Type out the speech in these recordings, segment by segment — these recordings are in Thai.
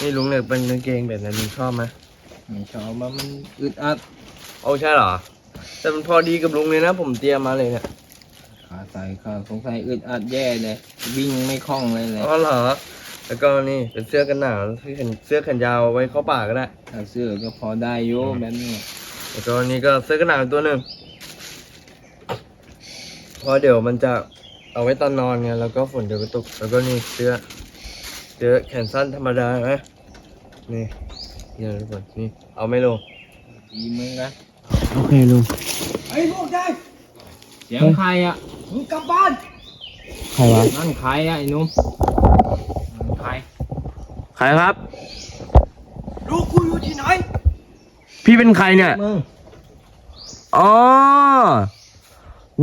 นี่ลุงเนี่ยเป็นกางเกงแบบนั้นลุงชอบไหมไม่ชอบว่ามันอึดอัดโอ้ใช่เหรอ แต่มันพอดีกับลุงเลยนะ ผมเตรียมมาเลยเนี่ยขาใส่ขาสงสัยอึดอัดแย่เลยวิ่งไม่คล่องเลยเลยอ๋อเหรอ แล้วก็นี่เป็นเสื้อกันหนาวที่เห็นเสื้อแขนยาวไว้เข้าป่าก็ได้ถ้าเสื้อก็พอได้โยแบบนี้แล้วก็นี่ก็เสื้อกันหนาวอีกตัวหนึ่งเพราะเดี๋ยวมันจะเอาไว้ตอนนอนไงแล้วก็ฝนเดี๋ยวก็ตกแล้วก็นี่เสื้อ เสื้อแขนสั้นธรรมดาไหมนี่นี่ทุกคนนี่ เอาไม่ลงดีมึงนะ โอเคลุงไอ้พวกนายเสียงใครอะมึงกลับบ้านใครวะนั่นใครอะไอ้หนุ่มนั่นใคร ใครครับ ลูกกูอยู่ที่ไหน พี่เป็นใครเนี่ย มึง อ๋อ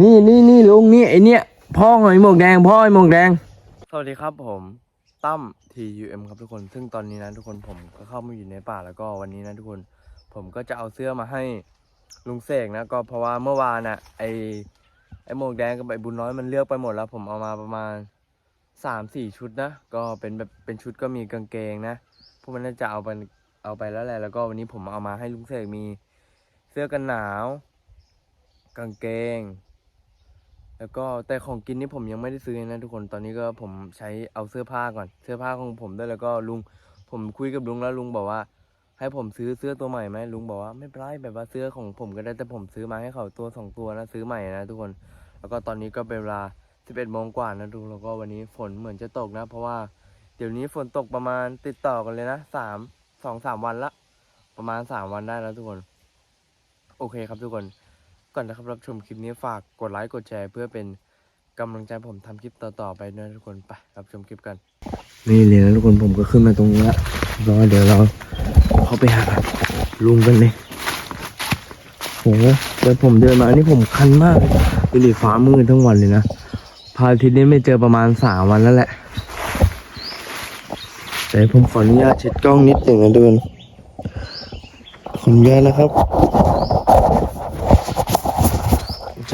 นี่นี่นี่ลุงนี่ไอเนี่ยพ่อหอยหมวกแดงพ่อหอยหมวกแดง สวัสดีครับผม ตั้ม TUM ครับทุกคน ซึ่งตอนนี้นะทุกคนผมก็เข้ามาอยู่ในป่าแล้วก็วันนี้นะทุกคน ผมก็จะเอาเสื้อมาให้ลุงเสกนะ ก็เพราะว่าเมื่อวานน่ะไอไอหมวกแดงกับไอบุญน้อยมันเลือกไปหมดแล้ว ผมเอามาประมาณสามสี่ชุดนะ ก็เป็นแบบเป็นชุดก็มีกางเกงนะ พวกมันน่าจะเอาไปเอาไปแล้วแหละ แล้วก็วันนี้ผมเอามาให้ลุงเสกมีเสื้อกันหนาว กางเกง แล้วก็แต่ของกินนี่ผมยังไม่ได้ซื้อนะทุกคนตอนนี้ก็ผมใช้เอาเสื้อผ้าก่อน เสื้อผ้าของผมด้วยแล้วก็ลุง ผมคุยกับลุงแล้วลุงบอกว่า ให้ผมซื้อเสื้อตัวใหม่ไหมลุงบอกว่าไม่เป็นไรแบบว่าเสื้อของผมก็ได้แต่ผมซื้อมาให้เขาตัวสองตัวนะซื้อใหม่นะทุกคน แล้วก็ตอนนี้ก็เป็นเวลา11โมงกว่านะทุกแล้วก็วันนี้ฝนเหมือนจะตกนะ เพราะว่าเดี๋ยวนี้ฝนตกประมาณติดต่อกันเลยนะสามสองสามวันละ ประมาณสามวันได้แล้วทุกคน โอเคครับทุกคน ก่อนนะครับรับชมคลิปนี้ฝากกดไลค์กดแชร์ เพื่อเป็นกำลังใจผมทำคลิปต่อๆไปด้วยนะทุกคนไปรับชมคลิปกัน นี่เลยนะทุกคนผมก็ขึ้นมาตรงนี้ละรอเดี๋ยวเราเข้าไปหาลุงกันเลยโหเดี๋ยวผมเดินมาอันี่ผมคันมากเลยดูดิฟ้ามืดทั้งวันเลยนะพาทิตย์นี้ไม่เจอประมาณสามวันแล้วแหละ แต่ผมขออนุญาตเช็ดกล้องนิดหนึ่งนะทุกคนขออนุญาตนะครับ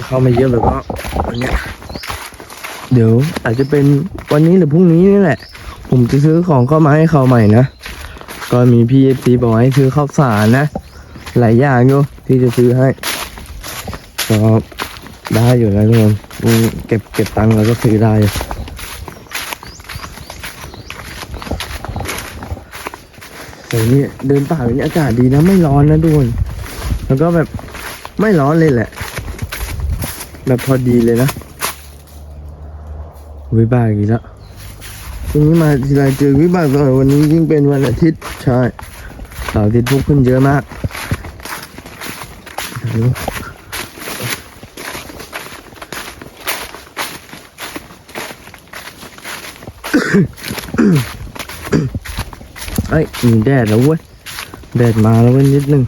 เข้ามาเยอะแบบว่าวันเนี้ยเดี๋ยวอาจจะเป็นวันนี้หรือพรุ่งนี้นี่แหละ ผมจะซื้อของเข้ามาให้เขาใหม่นะ ก็มีพี่เอฟซีบอกให้ซื้อข้าวสารนะ หลายอย่างอยู่ที่จะซื้อให้ก็ได้อยู่นะทุกคนเก็บเก็บตังค์แล้วก็ซื้อได้แต่นี่เดินป่าแบบนี้อากาศดีนะไม่ร้อนนะทุกคนแล้วก็แบบไม่ร้อนเลยแหละ แบบพอดีเลยนะวิบากอีกแล้วทีนี้มาทีไรเจอวิบากตลอดวันนี้ยิ่งเป็นวันอาทิตย์ใช่เสาร์อาทิตย์พวกขึ้นเยอะมากเดี๋ยวเอ้ยมีแดดแล้วเว้ยแดดมาแล้วเว้ยนิดนึง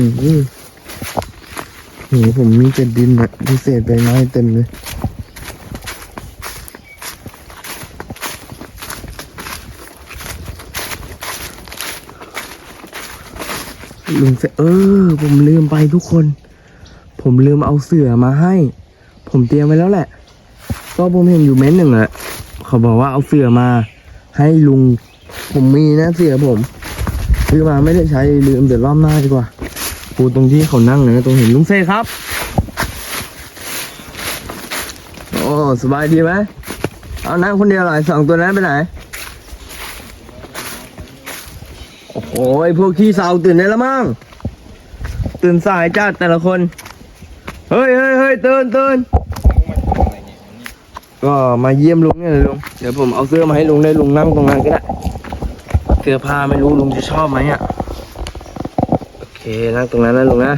หืมโหผมมีแต่ดินอะพิเศษใบไม้เต็มเลยลุงเสเออ ผมลืมไปทุกคน ผมลืมเอาเสือมาให้ ผมเตรียมไว้แล้วแหละ ก็ผมเห็นอยู่เม้นหนึ่งอะเขาบอกว่าเอาเสือมา ให้ลุง ผมมีนะเสือผมซื้อมาไม่ได้ใช้ลืมเดี๋ยวรอบหน้าดีกว่า ปูตรงที่เขานั่งเลยนะตรงเห็นลุงเซ่ครับ โอ้สบายดีไหมเอานั่งคนเดียวหรอไอ้สองตัวนั้นไปไหน โอ้โหพวกขี้เศร้าตื่นได้แล้วมั้งตื่นสายจัดแต่ละคน เฮ้ยเฮ้ยเฮ้ยตื่นตื่นก็มาเยี่ยมลุงเนี่ยเลยลุง เดี๋ยวผมเอาเสื้อมาให้ลุงได้ลุงนั่งตรงนั้นก็ได้ เสื้อผ้าไม่รู้ลุงจะชอบไหมอะ นั่งตรงนั้นนะลุงนะ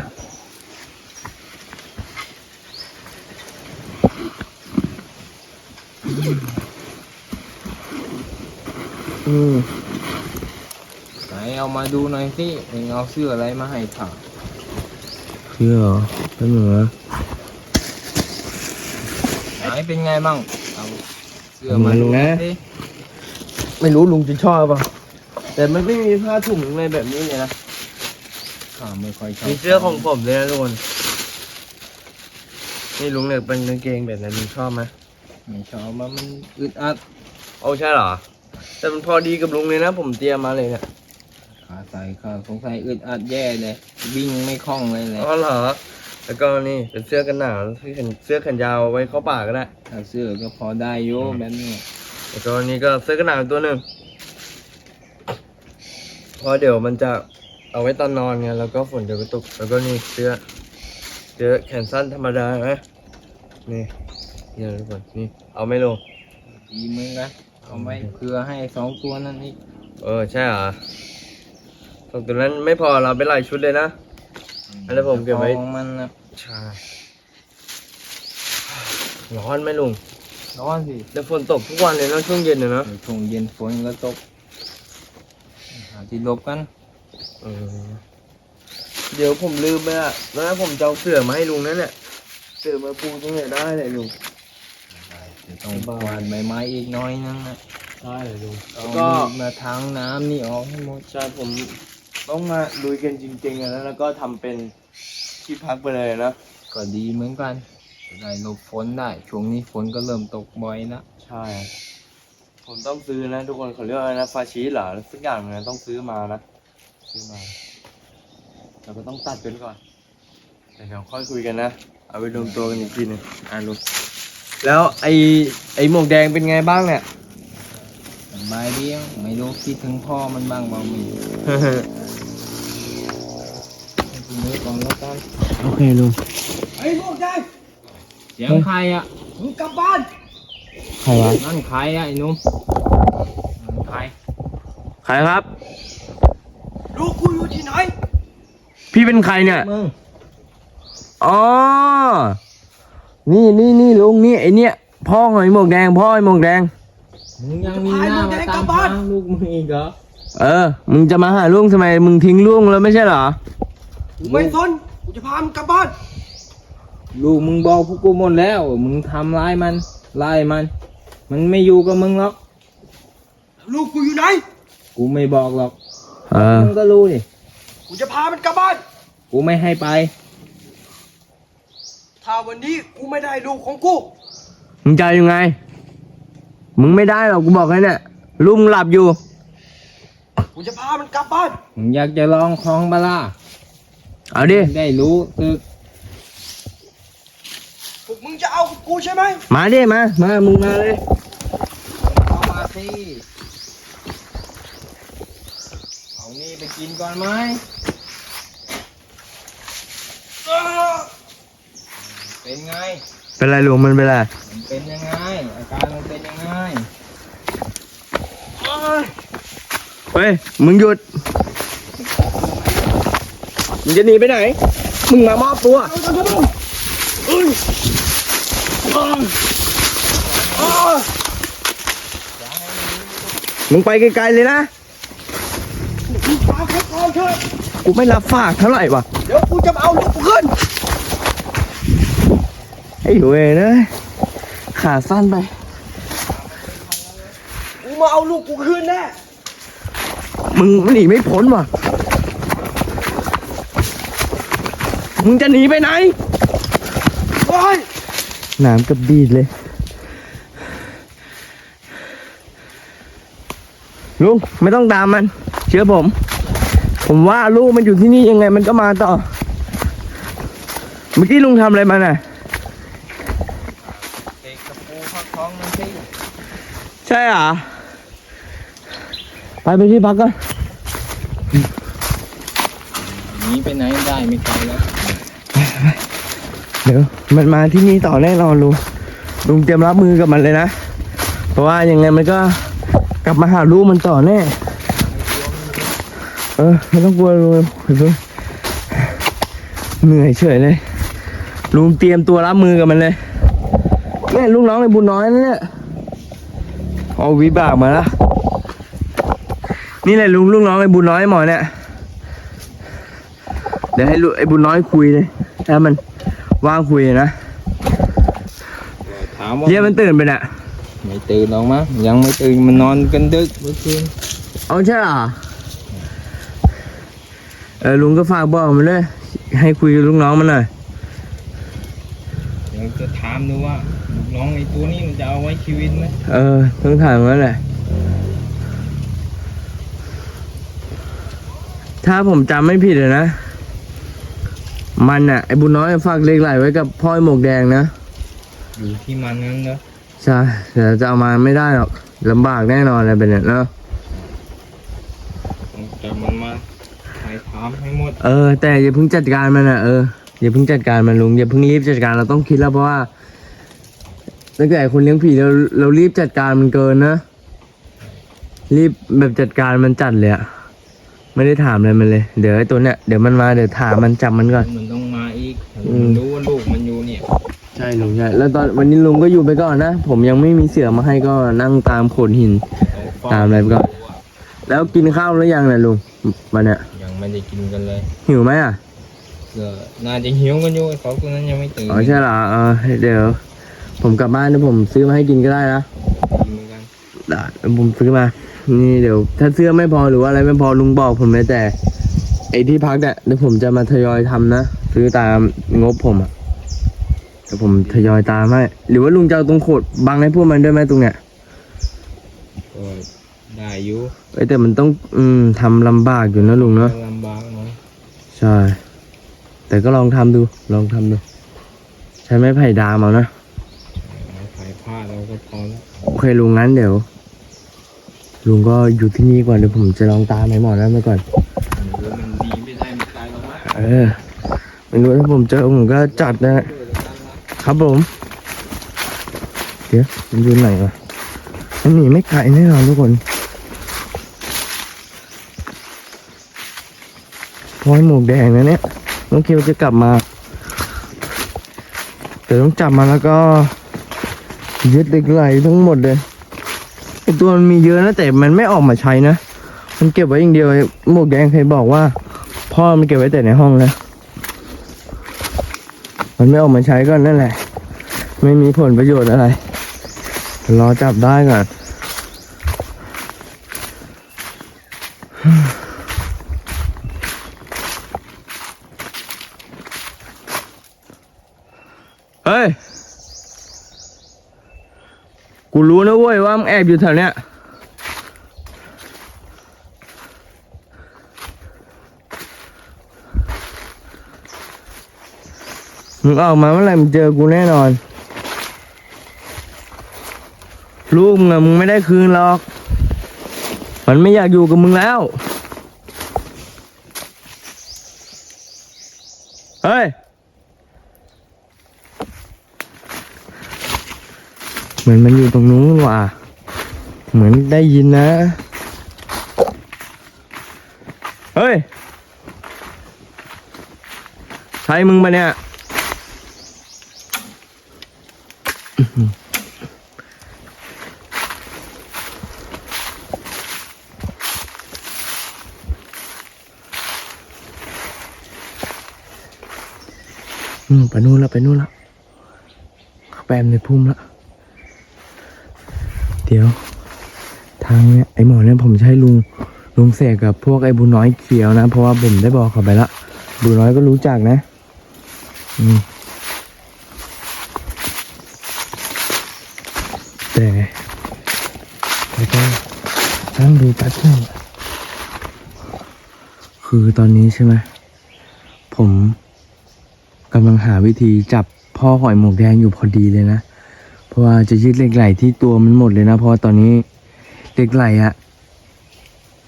อืมไหนเอามาดูหน่อยสิเองเอาเสื้ออะไรมาให้ถ่าเสื้อเหรอเป็นเหรอไหนเป็นไงบ้างเอาเสื้อเอามามาดูดูนะสิไม่รู้ลุงจะชอบป่ะแต่มันไม่มีผ้าถุงอะไรแบบนี้เลยนะ ข้าไม่ค่อยชอบมีเสื้อของผมเลยนะทุกคนนี่ลุงเนี่ยเป็นกางเกงแบบไหนลุงชอบไหมไม่ชอบว่ามันอึดอัดโอ้ใช่เหรอ แต่มันพอดีกับลุงเลยนะ ผมเตรียมมาเลยเนี่ยขาใส่ขาสงสัยอึดอัดแย่เลยวิ่งไม่คล่องเลยเลยอ๋อเหรอแล้วก็นี่เป็นเสื้อกันหนาวเสื้อแขนเสื้อแขนยาวไว้เข้าป่าก็ได้ถ้าเสื้อก็พอได้อยู่แบบนี้แล้วก็นี่ก็เสื้อกันหนาวอีกตัวหนึ่งเพราะเดี๋ยวมันจะ เอาไว้ตอนนอนไงแล้วก็ฝนเดี๋ยวก็ตก แล้วก็นี่เสื้อเสื้อแขนสั้นธรรมดาไหมนี่นี่ทุกคนนี่เอาไม่ลง ดีมึงนะเอาไว้เพื่อให้สองตัวนั่นอีกเออใช่เหรอสองตัวนั้นไม่พอเราไปหลายชุดเลยนะอันนี้ผมเก็บไว้ของมันนะใช่ร้อนไหมลุงร้อนสิแต่ฝนตกทุกวันเลยนะช่วงเย็นเนี่ยนะเดี๋ยวช่วงเย็นฝนก็ตกหาที่หลบกัน เออเดี๋ยวผมลืมไปอะแล้วผมจะเอาเสื่อมาให้ลุงนั่นแหละเสื่อมาปูตรงไหนได้เลยลุงจะต้องกวาดใบไม้อีกหน้อยนึงนะได้เลยลุงเอาก็มีดมาทางน้ำนี่ออกให้หมดใช่ผมต้องมาลุยกันจริงๆอะนะแล้วก็ทำเป็นที่พักไปเลยนะก็ดีเหมือนกันจะได้หลบฝนได้ ช่วงนี้ฝนก็เริ่มตกบ่อยละใช่ ผมต้องซื้อนะ ทุกคนเขาเรียกว่าอะไรนะฟาชีสเหรอสักอย่างหนึงนะต้องซื้อมานะ ซื้อมา เราก็ต้องตัดเป็นก่อนเดี๋ยวค่อยคุยกันนะ เอาไปรวมตัวกันอีกทีหนึงอ่าลุงแล้วไอไอหมวกแดงเป็นไงบ้างเนี่ย สบายดียังไม่รู้คิดถึงพ่อมันบ้างบ่มีให้ทีนี้ก่อนแล้วกันโอเคลุงไอ้พวกแดงเสียงใครอะมึงกลับบ้านใครวะนั่นใครอะไอ้หนุ่มนั่นใครใครครับ ลูกกูอยู่ที่ไหน พี่เป็นใครเนี่ย มึง อ๋อ นี่นี่นี่ลุงนี่ไอเนี่ยพ่อไอหมวกแดง พ่อไอหมวกแดง มึงยังมีหน้ามาตามหาลูกมึงอีกเหรอ เออ มึงจะมาหาลุงทำไม มึงทิ้งลุงแล้วไม่ใช่เหรอ กูไม่สน กูจะพามึงกลับบ้าน ลูกมึงบอกพวกกูหมดแล้วว่ามึงทำร้ายมันไล่มัน มันไม่อยู่กับมึงหรอก ลูกกูอยู่ไหน กูไม่บอกหรอก เออ มึงก็รู้ดิกูจะพามันกลับบ้าน กูไม่ให้ไป ถ้าวันนี้กูไม่ได้ลูกของกู มึงจะเอายังไง มึงไม่ได้หรอกกูบอกให้เนี่ยลุงหลับอยู่ กูจะพามันกลับบ้าน มึงอยากจะลองคลองบาลาเอาดิ ได้รู้ตึกพวกมึงจะเอากับกูใช่ไหม มาดิมา มา มึงมาเลย เอามาสิเอานี่ไป กินก่อนไหมเออเป็นไง เป็นไรลุงมันเป็นไร มันเป็นยังไง อาการมันเป็นยังไงเอ้ยเฮ้ย มึงหยุด มึงจะหนีไปไหน มึงมามอบตัวเอาเถอะมึงเอ้ยเอ้ยเอ้ยมึงไปไกลๆเลยนะมึงพา เขาก่อนเถอะกูไม่รับฝากเท่าไหร่วะเดี๋ยวกูจะมาเอาลูกกูขึ้นไอ้เวยนะขาสั้นไปกูมาเอาลูกกูขึ้นแน่มึงหนีไม่พ้นว่ะมึงจะหนีไปไหนโอ้ยน้ำกับดีดเลยลุงไม่ต้องตามมัน เชื่อผม ผมว่าลูกมันอยู่ที่นี่ยังไงมันก็มาต่อ เมื่อกี้ลุงทำอะไรมันอะเด็กกับปูพักท้องมันสิใช่เหรอ ไปไปที่พักก่อนหนีไปไหนได้ไม่ไกลแล้ว เดี๋ยวมันมาที่นี่ต่อแน่นอนลุง ลุงเตรียมรับมือกับมันเลยนะ เพราะว่ายังไงมันก็กลับมาหาลูกมันต่อแน่ เออไม่ต้องกลัวลุงลุงเหนื่อยเฉยเลย ลุงเตรียมตัวรับมือกับมันเลยแม่ลูกน้องในบุญน้อยนะเนี่ยเอาวิบากมาแล้วนี่แหละลุงลูกน้องไอ้บุญน้อยหมอเนี่ยเดี๋ยวให้ลูกไอ้บุญน้อยคุยเลยถ้ามันว่างคุยนะถามว่าเยี่ยมันตื่นไปน่ะไม่ตื่นหรอกมั้งยังไม่ตื่นมันนอนกันดึกเมื่อคืนเอาใช่เหรอ เออลุงก็ฝากบอกมันเลยให้คุยกับลูกน้องมันหน่อยเดี๋ยวเราจะถามดูว่าลูกน้องไอ้ตัวนี้มันจะเอาไว้ชีวิตไหมเออต้องถามงั้นแหละ ถ้าผมจำไม่ผิดเลยนะ มันอะไอ้บุญน้อยฝากเหล็กไหลไว้กับพ่อไอ้หมวกแดงนะอยู่ที่มันนั้นเนอะใช่เดี๋ยวจะเอามาไม่ได้หรอกลำบากแน่นอนอะไรแบบเนี้ยเนาะ ต้องจับมันมาถ่ายถามให้หมด เออ แต่อย่าเพิ่งจัดการมันอะเอออย่าเพิ่งจัดการมันลุงอย่าเพิ่งรีบจัดการเราต้องคิดแล้วเพราะว่าถ้าเกิดไอ้คนเลี้ยงผีเราเรารีบจัดการมันเกินนะรีบแบบจัดการมันจัดเลยอะไม่ได้ถามอะไรมันเลย เดี๋ยวไอ้ตัวเนี้ยเดี๋ยวมันมาเดี๋ยวถามมันจับมันก่อน มันต้องมาอีกอืมรู้ว่าลูกมันอยู่เนี่ยใช่ลุงใช่แล้วตอนวันนี้ลุงก็อยู่ไปก่อนนะ ผมยังไม่มีเสือมาให้ก็นั่งตามโขดหินเฝ้ตามอะไรไปก่อน แล้วกินข้าวหรือยังเนี่ยลุงวันเนี้ยยัง ไม่ได้กินกันเลยหิวไหมอะก็น่าจะหิวกันอยู่ไอ้เขาคนนั้นยังไม่ตื่นอ๋อใช่เหรอเออเดี๋ยว ผมกลับบ้านเดี๋ยวผมซื้อมาให้กินก็ได้นะกินเหมือนกันได้ผมซื้อมา นี่เดี๋ยว ถ้าเสื้อไม่พอหรือว่าอะไรไม่พอลุงบอกผมเลยแต่ไอที่พักเนี่ยเดี๋ยวผมจะมาทยอยทำนะซื้อตามงบผมอะเดี๋ยวผมทยอยตามให้หรือว่าลุงจะเอาตรงโขดบังให้พวกมันด้วยไหมตรงเนี้ย ก็ได้อยู่เอ้ยแต่มันต้องอืมทำลำบากอยู่นะลุงเนาะลำบากหน่อย ใช่ แต่ก็ลองทำดู ลองทำดู ใช้ไม้ไผ่ดามเอานะเอาถ่ายผ้าเราก็พอแล้ว โอเคลุงงั้นเดี๋ยว ลุงก็อยู่ที่นี่ก่อนเดี๋ยวผมจะลองตามไอ้หมอนั้นไปก่อนหรือมันดีไม่ได้ไม่ตายหรอกนะเออไม่รู้ถ้าผมเจอผมก็จัดนะครับผม เดี๋ยวมันอยู่ไหนวะมันหนีไม่ไกลแน่นอนทุกคน พอยหมวกแดงนะเนี่ยน้องคิวจะกลับมาแต่ต้องจับมาแล้วก็ ยึดเหล็กไหลทั้งหมดเลยไอตัวมันมีเยอะนะแต่มันไม่ออกมาใช้นะมันเก็บไว้อย่างเดียวหมวกแดงเคยบอกว่า พ่อมันเก็บไว้แต่ในห้องนะมันไม่ออกมาใช้ก็นั่นแหละ ไม่มีผลประโยชน์อะไรรอจับได้ก่อน ฮ้ย กูรู้นะเว้ยว่ามึงแอบอยู่แถวเนี้ย มึงออกมาเมื่อไหร่มึงเจอกูแน่นอน ลูกมึงอะมึงไม่ได้คืนหรอก มันไม่อยากอยู่กับมึงแล้ว เฮ้ย เหมือนมันอยู่ตรงนู้นว่ะ เหมือนได้ยินนะ เฮ้ย ใช่มึงปะเนี่ยอืมไปนู่นล้วไปนู่นล้วเข้าไปมในพุ่มแล้ว เดี๋ยว ทางเนี้ยไอหมอเนี่ยผมใช้ลุงลุงเสกกับพวกไอบุญน้อยเขียวนะ เพราะว่าผมได้บอกเขาไปละบุญน้อยก็รู้จักนะ อืมแต่แล้วก็ตั้งดูแป๊บนึงคือตอนนี้ใช่ไหมผมกำลังหาวิธีจับพ่อหอยหมวกแดงอยู่พอดีเลยนะ เพราะว่าจะยึดเหล็กไหลที่ตัวมันหมดเลยนะ เพราะตอนนี้เหล็กไหลอะ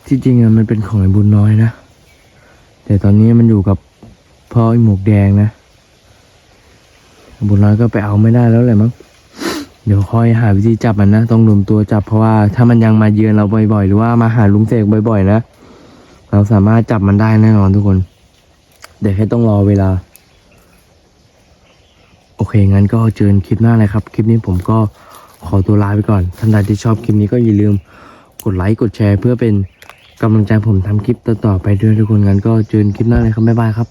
ที่จริงอะมันเป็นของไอ้บุญน้อยนะ แต่ตอนนี้มันอยู่กับพ่อไอ้หมวกแดงนะบุญน้อยก็ไปเอาไม่ได้แล้วแหละมั้งเดี๋ยวค่อยหาวิธีจับมันนะ ต้องรวมตัวจับเพราะว่าถ้ามันยังมาเยือนเราบ่อยๆ หรือว่ามาหาลุงเสกบ่อยๆนะ เราสามารถจับมันได้แน่นอนทุกคน เดี๋ยวแค่ต้องรอเวลา โอเค งั้นก็เจอกันคลิปหน้าเลยครับ คลิปนี้ผมก็ขอตัวลาไปก่อน ท่านใดที่ชอบคลิปนี้ก็อย่าลืมกดไลค์กดแชร์ เพื่อเป็นกำลังใจผมทำคลิปต่อๆไปด้วยทุกคนงั้นก็เจอกันคลิปหน้าเลยครับบ๊ายบายครับ